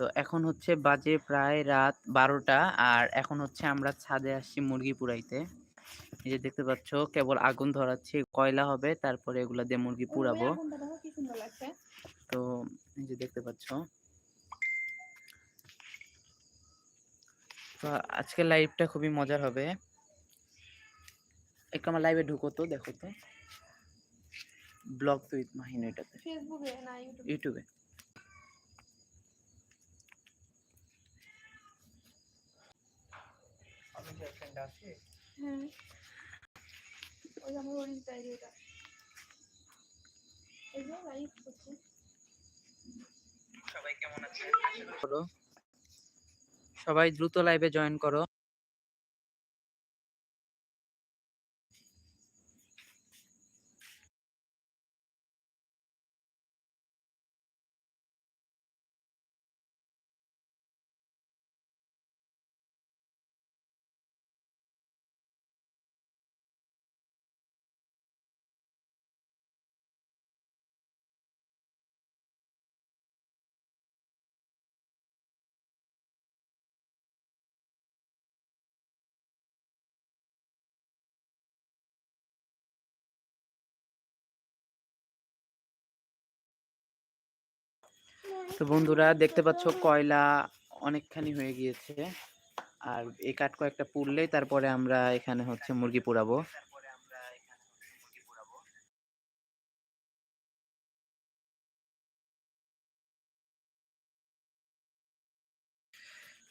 তো এখন হচ্ছে বাজে প্রায় রাত বারোটা আর এখন হচ্ছে আমরা ছাদে আসছি মুরগি পুরাইতে এই যে দেখতে পাচ্ছ কেবল আগুন ধরাচ্ছি কয়লা হবে তারপরে এগুলা দিয়ে মুরগি পুরাবো তো এই যে দেখতে পাচ্ছ। তো আজকের লাইভটা খুবই মজার হবে। একটু আমার লাইভে ঢুকো তো দেখো তো। ব্লগ উইথ মাহিন এটাতে। ফেসবুকে না ইউটিউবে ইউটিউবে হ্যাঁ। ওই যে আমার অরেঞ্জ ডায়েরি ওটা এই যে লাইভ করছি সবাই কেমন আছে? সবাই দ্রুত লাইভে জয়েন করো। তো বন্ধুরা দেখতে পাচ্ছ কয়লা অনেকখানি হয়ে গিয়েছে। আর এই কাঠ কয়েকটা পুড়লেই তারপরে আমরা এখানে হচ্ছে মুরগি পোড়াবো।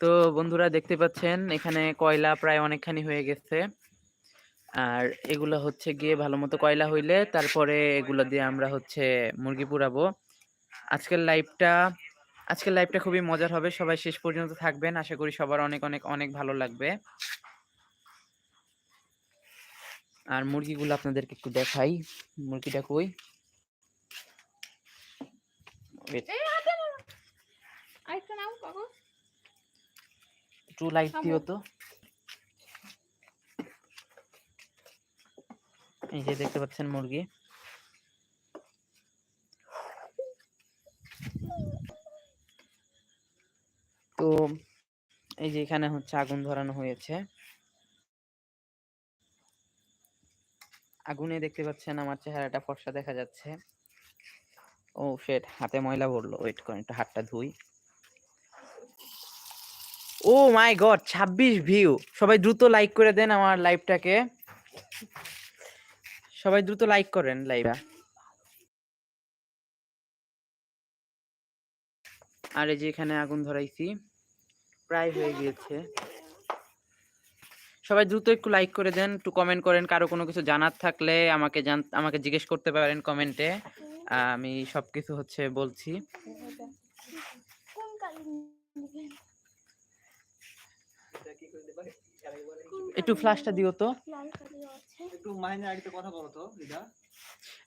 তো বন্ধুরা দেখতে পাচ্ছেন, এখানে কয়লা প্রায় অনেকখানি হয়ে গেছে। আর এগুলো হচ্ছে গিয়ে ভালো মতো কয়লা হইলে তারপরে এগুলো দিয়ে আমরা হচ্ছে মুরগি পুরাবো আজকের লাইভটা আজকের লাইভটা খুবই মজার হবে। সবাই শেষ পর্যন্ত থাকবেন। আশা করি সবার অনেক অনেক অনেক ভালো লাগবে। আর মুরগিগুলো আপনাদেরকে একটু দেখাই। মুরগিটা কই? একটু লাইট দিও তো। এই যে দেখতে পাচ্ছেন মুরগি। তো এই যে এখানে হচ্ছে আগুন ধরানো হয়েছে। আগুনে দেখতে পাচ্ছেন আমার চেহারাটা ফর্সা দেখা যাচ্ছে। ও শেট, হাতে ময়লা ভরলো। ওয়েট করেন, একটু হাতটা ধুই। ও মাই গড, ছাব্বিশ ভিউ। সবাই দ্রুত লাইক করে দেন আমার লাইভটাকে। সবাই দ্রুত লাইক করেন লাইভটা। আর এই যে এখানে আগুন ধরাইছি। প্রায় হয়ে গিয়েছে। সবাই দ্রুত একটু লাইক করে দেন একটু কমেন্ট করেন কারও কোনো কিছু জানার থাকলে আমাকে জান আমাকে জিজ্ঞেস করতে পারেন কমেন্টে আমি সব কিছু হচ্ছে বলছি? একটু ফ্ল্যাশটা দিও তো।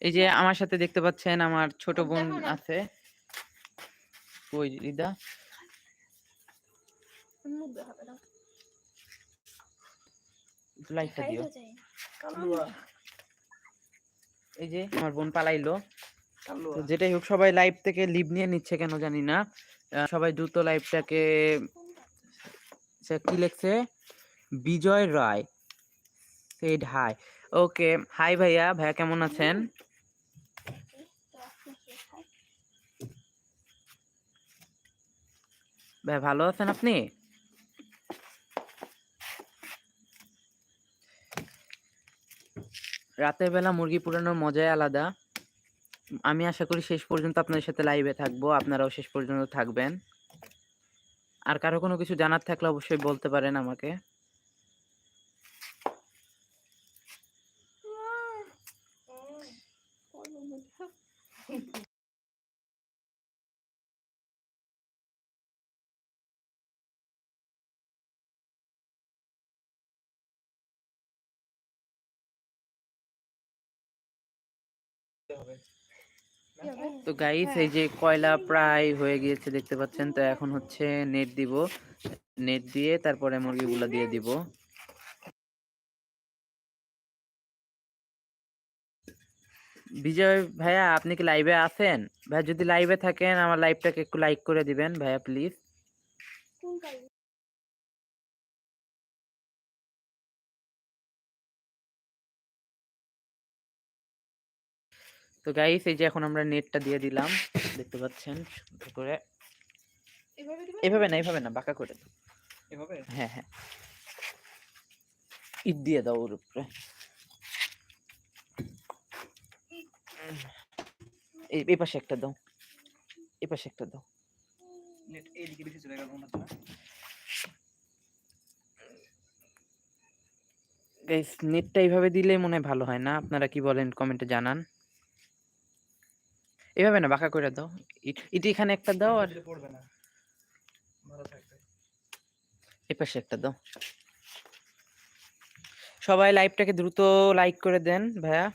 এই যে আমার সাথে দেখতে পাচ্ছেন আমার ছোট বোন আছে। না। একটু লাইকটা দিও। এই যে আমার বোন পালাইলো। যেটাই হোক সবাই লাইভ থেকে লিভ নিয়ে নিচ্ছে কেন জানি না। আহ, সবাই দ্রুত লাইভটাকে সে কি লিখছে? Bijoy Roy. Said hi okay hi ভাইয়া। ভাইয়া কেমন আছেন তো আপনি কে খায়? ভাই ভালো আছেন আপনি? রাতের বেলা মুরগি পুরানোর মজাই আলাদা। আমি আশা করি শেষ পর্যন্ত আপনাদের সাথে লাইভে থাকব, আপনারাও শেষ পর্যন্ত থাকবেন। আর কারও কোনো কিছু জানার থাকলে অবশ্যই বলতে পারেন আমাকে। তো গাইস এই যে কয়লা প্রায় হয়ে গিয়েছে দেখতে পাচ্ছেন? তো এখন হচ্ছে নেট দিব। নেট দিয়ে তারপরে মুরগিগুলো দিয়ে দিব। বিজয় ভাইয়া আপনি কি লাইভে আছেন? ভাই যদি লাইভে থাকেন আমার লাইভটাকে একটু লাইক করে দিবেন ভাইয়া প্লিজ তো গাইস এই যে এখন আমরা নেটটা দিয়ে দিলাম দেখতে পাচ্ছেন সুন্দর করে। এভাবে না এভাবে না বাঁকা করে দাও। এভাবে? হ্যাঁ হ্যাঁ। ইট দিয়ে দাও ওর উপরে। এই এই পাশে একটা দাও। এই পাশে একটা দাও। নেট এইদিকে বেশি চলে গেল মনে গাইস নেটটা এইভাবে দিলে মনে হয় ভালো হয় না? আপনারা কি বলেন কমেন্টে জানান। এভাবে না বাঁকা করে দাও। ইট এখানে একটা দাও আর পড়বে না। ভালো থাকবে। এ পাশে একটা দাও। সবাই লাইভটাকে দ্রুত লাইক করে দেন ভাইয়া।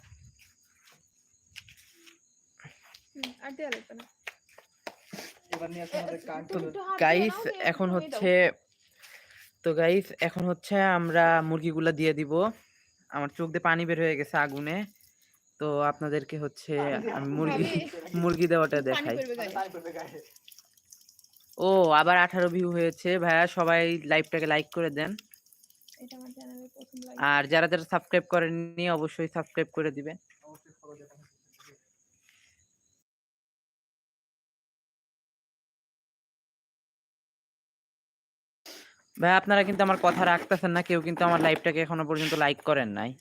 গাইস এখন। হচ্ছে তো গাইস এখন হচ্ছে আমরা মুরগিগুলা দিয়ে দিব। আমার চোখ দিয়ে পানি বের হয়ে গেছে আগুনে। তো আপনাদেরকে হচ্ছে মুরগি মুরগি দেওয়াটা দেখাই। ও আবার আঠারো ভিউ হয়েছে। ভাইয়া সবাই লাইভটাকে লাইক করে দেন। এটা আমার চ্যানেলের প্রথম লাইভ আর যারা যারা সাবস্ক্রাইব করেননি অবশ্যই সাবস্ক্রাইব করে দিবেন। ভাই আপনারা কিন্তু আমার কথা রাখতেছেন না কেউ কিন্তু আমার লাইভটাকে এখনও পর্যন্ত লাইক করেন নাই।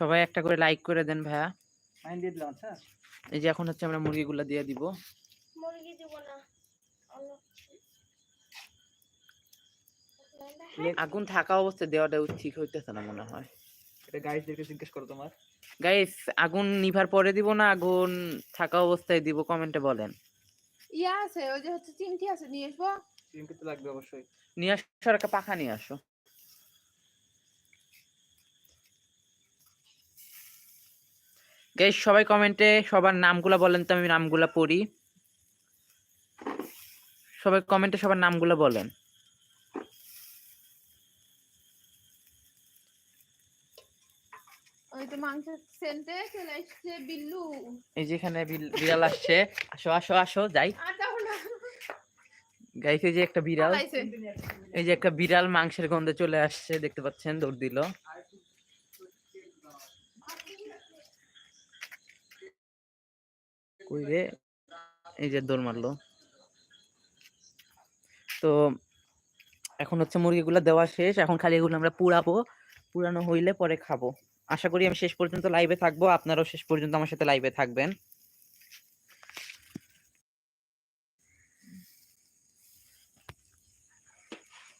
সবাই একটা করে লাইক করে দেন ভাইয়া। মাইন দিয়ে দিলাম আচ্ছা। এই যে এখন হচ্ছে আমরা মুরগিগুলা দিয়ে দিব। মুরগি দিব না। অন্য আগুন থাকা অবস্থায় দেওয়াটা ঠিক হইতেছে না মনে হয়। এটা গাইডদেরকে জিজ্ঞেস করো তোমার। গাইস আগুন নিভার পরে দিব না আগুন থাকা অবস্থায় দিব কমেন্টে বলেন। ইয়া আছে ওই যে হচ্ছে চিমটি আছে নিয়ে আসব। চিমটি তো লাগবে অবশ্যই। নিয়ে আসো আর একটা পাখা নিয়ে আসো। গাইস সবাই কমেন্টে সবার নামগুলা বলেন তো আমি নামগুলা পড়ি। সবাই কমেন্টে সবার নামগুলা বলেন। ওই তো মাংসের সেন্টে চলে আসছে বিল্লু। এই যে এখানে বিড়াল আসছে। আসো আসো আসো যাই। এই যে একটা বিড়াল। এই যে একটা বিড়াল মাংসের গন্ধে চলে আসছে দেখতে পাচ্ছেন? দৌড় দিল। কই এই যে দৌড় মারলো। তো এখন হচ্ছে মুরগিগুলো দেওয়া শেষ। এখন খালি এগুলো আমরা পুড়াবো। পুরানো হইলে পরে খাব। আশা করি আমি শেষ পর্যন্ত লাইভে থাকব। আপনারাও শেষ পর্যন্ত আমার সাথে লাইভে থাকবেন।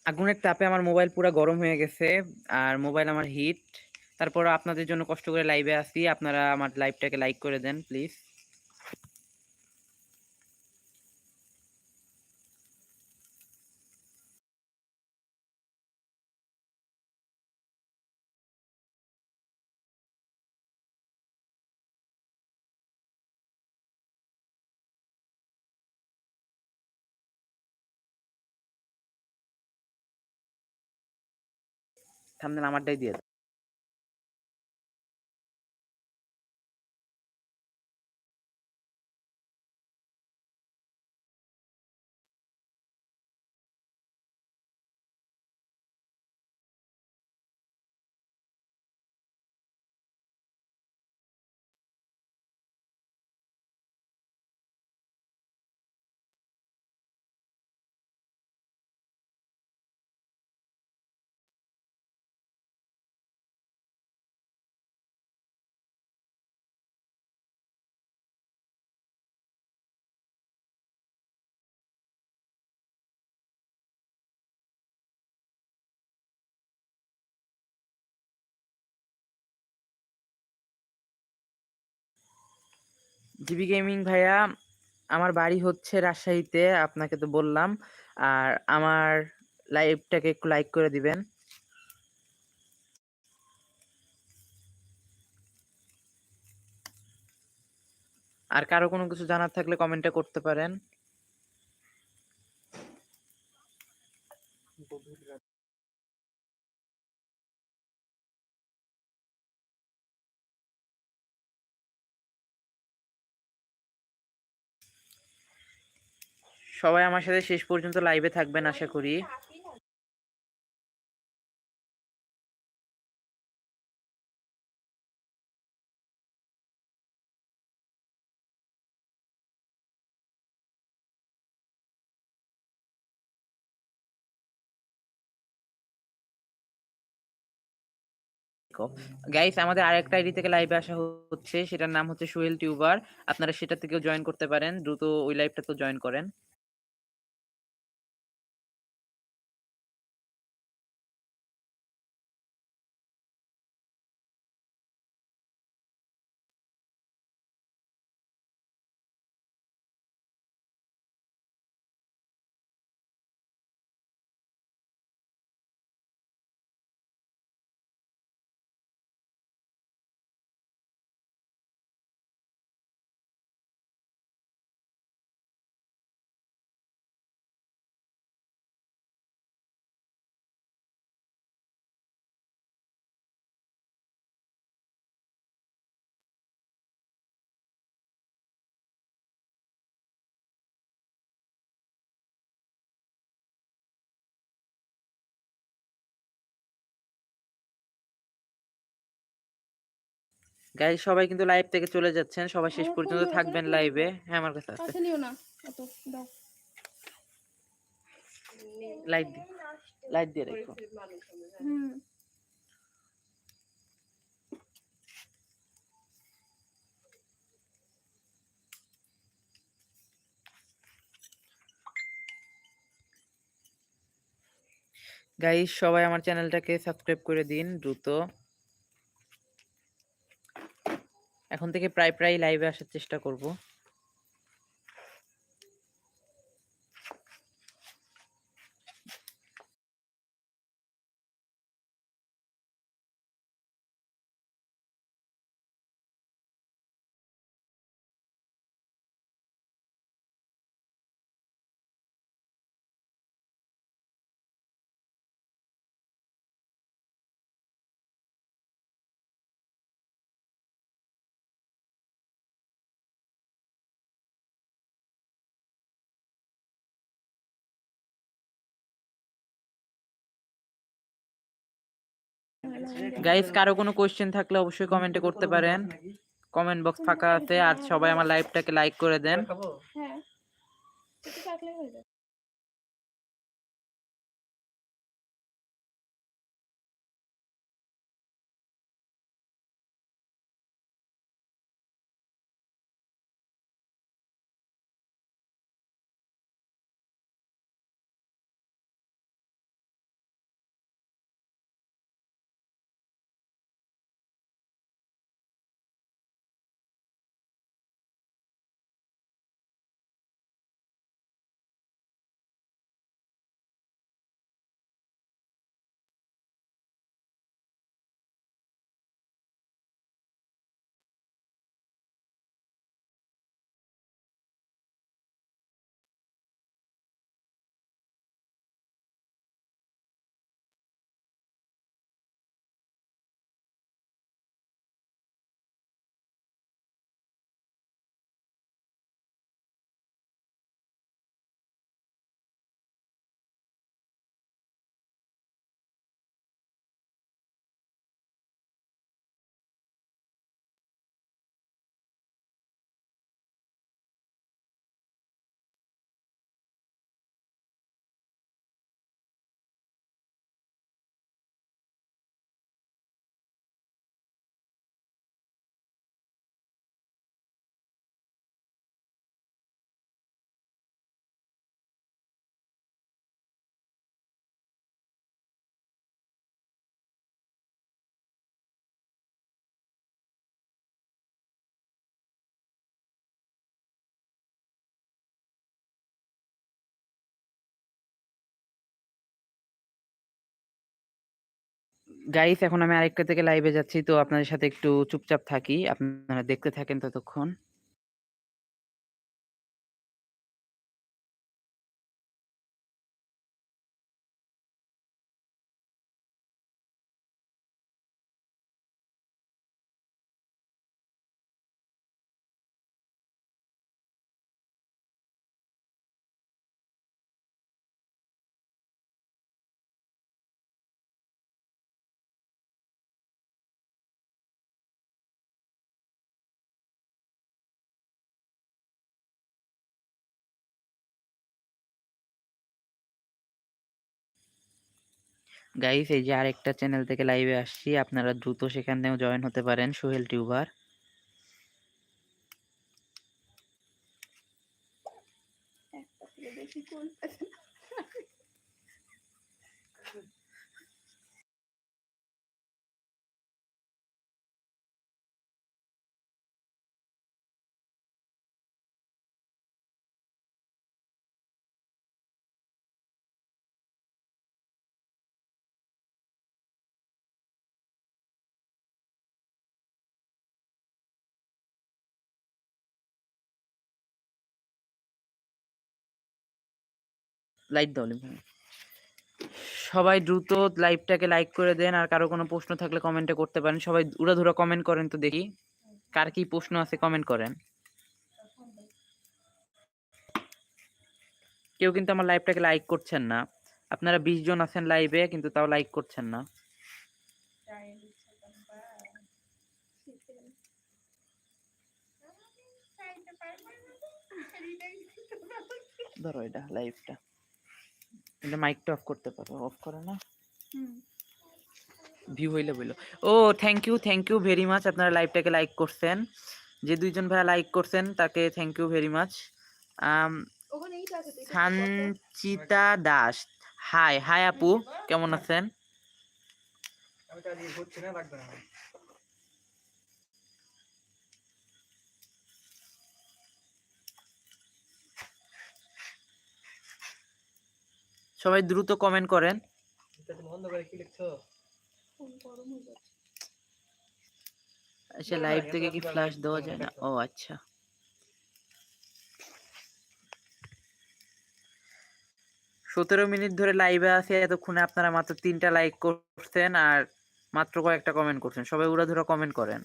আগুনের তাপে আমার মোবাইল পুরো গরম হয়ে গেছে আর মোবাইল আমার হিট তারপর আপনাদের জন্য কষ্ট করে লাইভে আসি আপনারা আমার লাইভটাকে লাইক করে দেন প্লিজ থামনেল আমারটাই দিয়ে দাও। জিবি গেমিং ভাইয়া, আমার বাড়ি হচ্ছে রাজশাহীতে, আপনাকে তো বললাম। আর আমার লাইভটাকে একটু লাইক করে দিবেন। আর কারও কোনো কিছু জানার থাকলে কমেন্টে করতে পারেন। সবাই আমার সাথে শেষ পর্যন্ত লাইভে থাকবেন আশা করি। গাইস আমাদের আরেকটা আইডি থেকে লাইভে আসা হচ্ছে, সেটার নাম হচ্ছে সোহেল টিউবার। আপনারা সেটা থেকেও জয়েন করতে পারেন, দ্রুত ওই লাইভটা তো জয়েন করেন। গাইস সবাই কিন্তু লাইভ থেকে চলে যাচ্ছেন সবাই শেষ পর্যন্ত থাকবেন লাইভে হ্যাঁ আমার কাছে আছে। কাছে নিও না অত দাও। লাইট দি লাইট দিয়ে রেখো। হুম। গাইস সবাই আমার চ্যানেলটাকে সাবস্ক্রাইব করে দিন দ্রুত। এখন থেকে প্রায় প্রায় লাইভে আসার চেষ্টা করব। গাইস কারও কোনো কোয়েশ্চেন থাকলে অবশ্যই কমেন্টে করতে পারেন। কমেন্ট বক্স ফাঁকা আছে আর সবাই আমার লাইভটাকে লাইক করে দেন। হ্যাঁ গাইস এখন আমি আরেকটা থেকে লাইভে যাচ্ছি, তো আপনাদের সাথে একটু চুপচাপ থাকি। আপনারা দেখতে থাকেন ততক্ষণ। গাইস এই যে আরেকটা চ্যানেল থেকে লাইভে আসছি, আপনারা দ্রুত সেখানেও জয়েন হতে পারেন, সোহেল টিউবার। লাইক দাও সবাই দ্রুত লাইভটাকে লাইক করে দেন, আর কারও কোনো প্রশ্ন থাকলে কমেন্টে করতে পারেন। সবাই উড়াধুরা কমেন্ট করেন তো দেখি, কার কি প্রশ্ন আছে কমেন্ট করেন। কেউ কিন্তু আমার লাইভটাকে লাইক করছেন না। আপনারা বিশ জন আছেন লাইভে কিন্তু তাও লাইক করছেন না। ধরো এটা লাইভটা এটা মাইকটা অফ করতে পারো অফ করে না? ভিউ হইলে বলল ও thank you thank you very much আপনারা লাইভটাকে লাইক করছেন। যে দুইজন ভাইয়া লাইক করছেন তাকে thank you very much? Sanchita Das. Hi hi আপু কেমন আছেন আমি তো আজকে ঘুরছি না লাগবে না সবাই দ্রুত কমেন্ট করেন। আচ্ছা লাইভ থেকে কি ফ্ল্যাশ দেওয়া যায় না, ও আচ্ছা। সতেরো মিনিট ধরে লাইভে আছে এতক্ষণে আপনারা মাত্র তিনটা লাইক করছেন আর মাত্র কয়েকটা কমেন্ট করছেন। সবাই উড়াধুরা কমেন্ট করেন।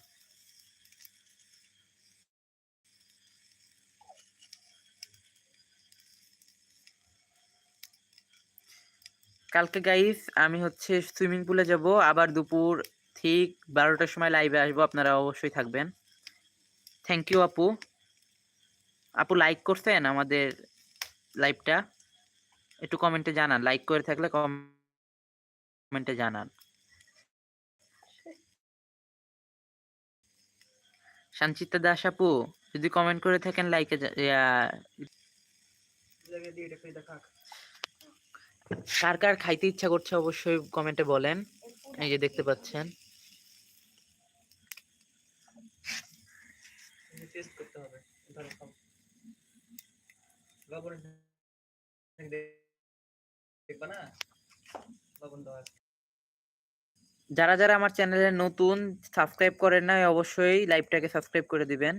কালকে গাইস আমি হচ্ছে সুইমিং পুলে যাব। আবার দুপুর ঠিক বারোটার সময় লাইভে আসব, আপনারা অবশ্যই থাকবেন। থ্যাংক ইউ আপু। আপু লাইক করছেন আমাদের লাইভটা একটু কমেন্টে জানান। লাইক করে থাকলে কমেন্টে জানান। সঞ্চিতা দাস আপু, যদি কমেন্ট করে থাকেন লাইকে করে কার খাইতে ইচ্ছা করছে অবশ্যই কমেন্টে বলেন। এই যে দেখতে পাচ্ছেন। যারা যারা আমার চ্যানেলে নতুন সাবস্ক্রাইব করেন না অবশ্যই লাইভটাকে সাবস্ক্রাইব করে দিবেন।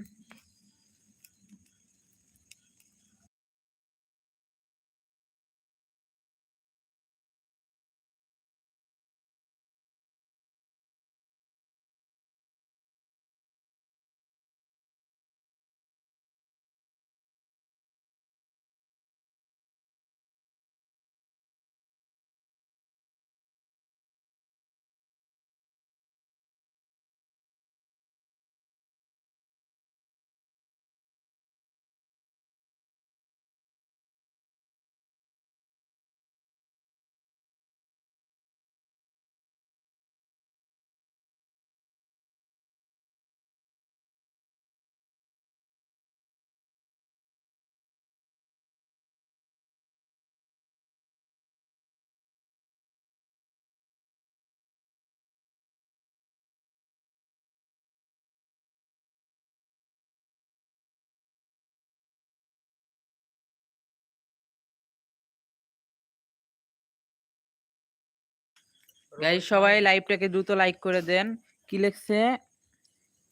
গাইজ সবাই লাইভটাকে দ্রুত লাইক করে দেন। কি লিখছে?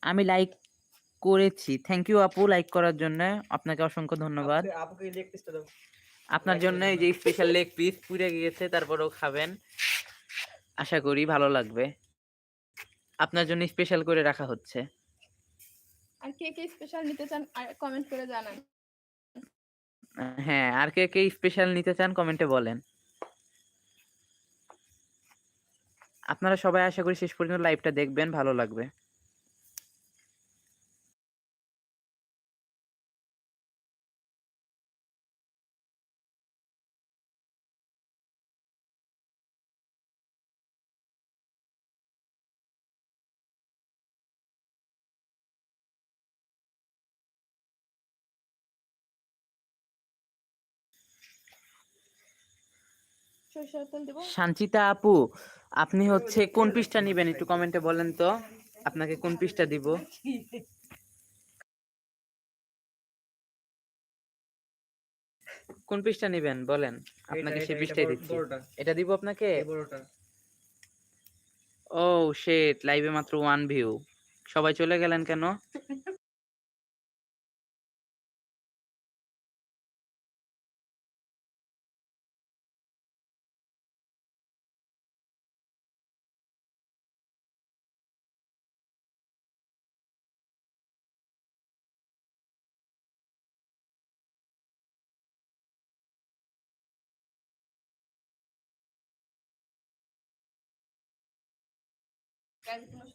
আমি লাইক করেছি। থ্যাংক ইউ আপু লাইক করার জন্য। আপনাকে অসংখ্য ধন্যবাদ। আপনার জন্য এই যে স্পেশাল লেগ পিস পুড়ে গিয়েছে তারপরেও খাবেন। আশা করি ভালো লাগবে। আপনার জন্য স্পেশাল করে রাখা হচ্ছে। আর কে কে স্পেশাল নিতে চান কমেন্ট করে জানান। হ্যাঁ আর কে কে স্পেশাল নিতে চান কমেন্টে বলেন। আপনারা সবাই আশা করি শেষ পর্যন্ত লাইভটা দেখবেন ভালো লাগবে। সরিষার তেল দিব। সাঞ্চিতা আপু আপনি হচ্ছে কোন পিসটা নিবেন একটু কমেন্টে বলেন তো? আপনাকে কোন পিসটা দিব? কোন পিসটা নিবেন? বলেন আপনাকে সেই পিসটাই দিচ্ছি। এটা দিব আপনাকে? ও শেট লাইভে মাত্র ওয়ান ভিউ সবাই চলে গেলেন কেন?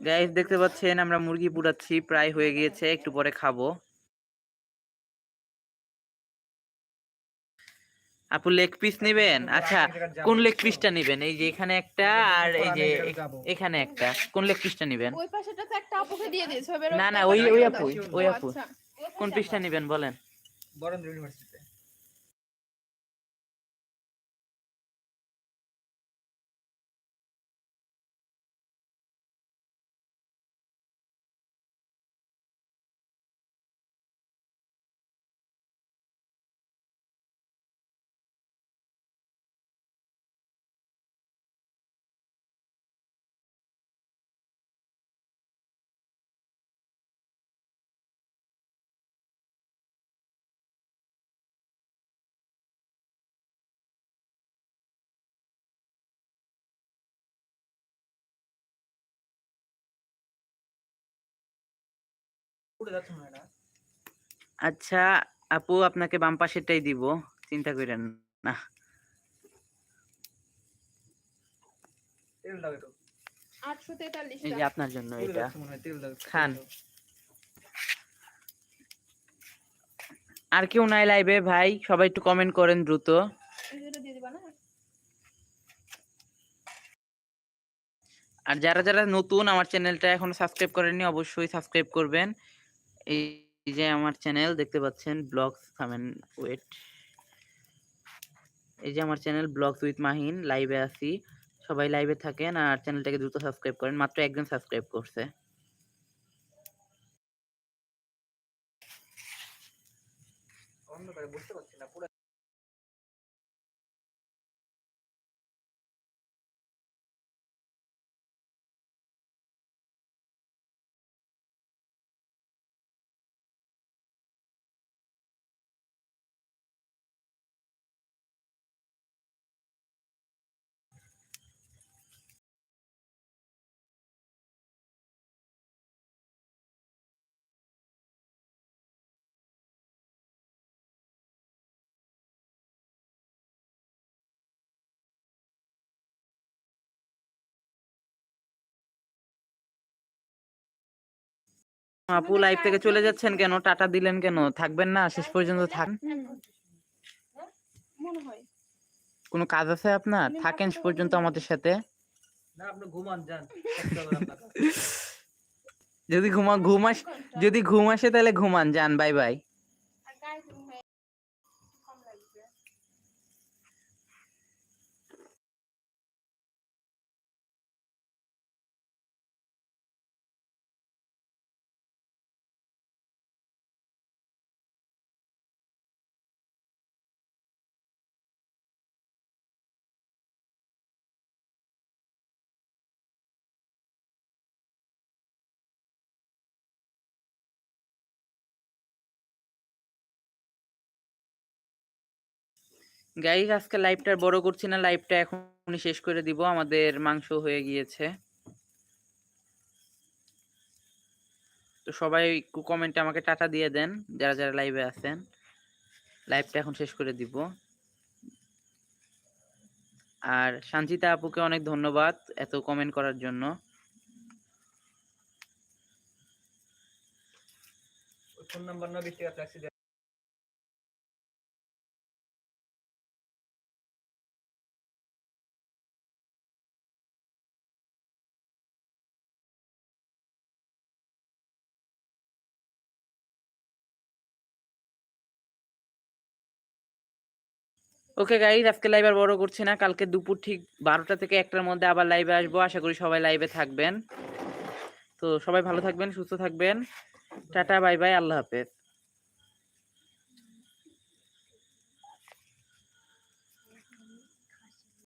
গাইস দেখতে পাচ্ছেন আমরা মুরগি পুড়াচ্ছি প্রায় হয়ে গিয়েছে একটু পরে খাব। আপু লেগ পিস নেবেন? আচ্ছা কোন লেগ পিসটা নেবেন? এই যে এখানে একটা আর এই যে এখানে একটা। কোন লেগ পিসটা নেবেন? ওই পাশেটা তো একটা আপুকে দিয়ে দিয়েছে না, না, ওই- ওই আপু, ওই আপু। কোন পিসটা নেবেন বলেন। বরেন্দ্র ইউনিভার্সিটিতে আচ্ছা আপু আপনাকে বাম পাশেরটাই দিব চিন্তা করেন না। এই যে আপনার জন্য এটা। খান। আর কেউ নাই লাইভে ভাই। সবাই একটু কমেন্ট করেন দ্রুত। আর যারা যারা নতুন আমার চ্যানেলটা এখনও সাবস্ক্রাইব করেননি অবশ্যই সাবস্ক্রাইব করবেন। এই যে আমার চ্যানেল দেখতে পাচ্ছেন ব্লগস থামেন ওয়েট এই যে আমার চ্যানেল ব্লগস উইথ মাহিন লাইভে আছি। সবাই লাইভে থাকেন আর চ্যানেলটাকে দ্রুত সাবস্ক্রাইব করেন, মাত্র একজন সাবস্ক্রাইব করছে। অন্ধকারে বুঝতে আপু লাইফ থেকে চলে যাচ্ছেন কেন? টাটা দিলেন কেন? থাকবেন না? শেষ পর্যন্ত থাক। কোনো কাজ আছে আপনার? থাকেন পর্যন্ত আমাদের সাথে। যদি ঘুমা ঘুমাস যদি ঘুম আসে তাহলে ঘুমান যান বাই বাই গাইস আজকে লাইভটা বড় করছি না লাইভটা এখনই শেষ করে দিব, আমাদের মাংস হয়ে গিয়েছে। তো সবাই একটু কমেন্টে আমাকে টাটা দিয়ে দেন, যারা যারা লাইভে আছেন। লাইভটা এখন শেষ করে দিব। আর সঞ্চিতা আপুকে অনেক ধন্যবাদ এত কমেন্ট করার জন্য। ফোন নাম্বার না, বিশ ওকে গাইজ আজকে লাইভ আর বড় করছি না। কালকে দুপুর ঠিক বারোটা থেকে একটার মধ্যে আবার লাইভে আসব। আশা করি সবাই লাইভে থাকবেন। তো সবাই ভালো থাকবেন, সুস্থ থাকবেন। টাটা বাই বাই আল্লাহ হাফেজ।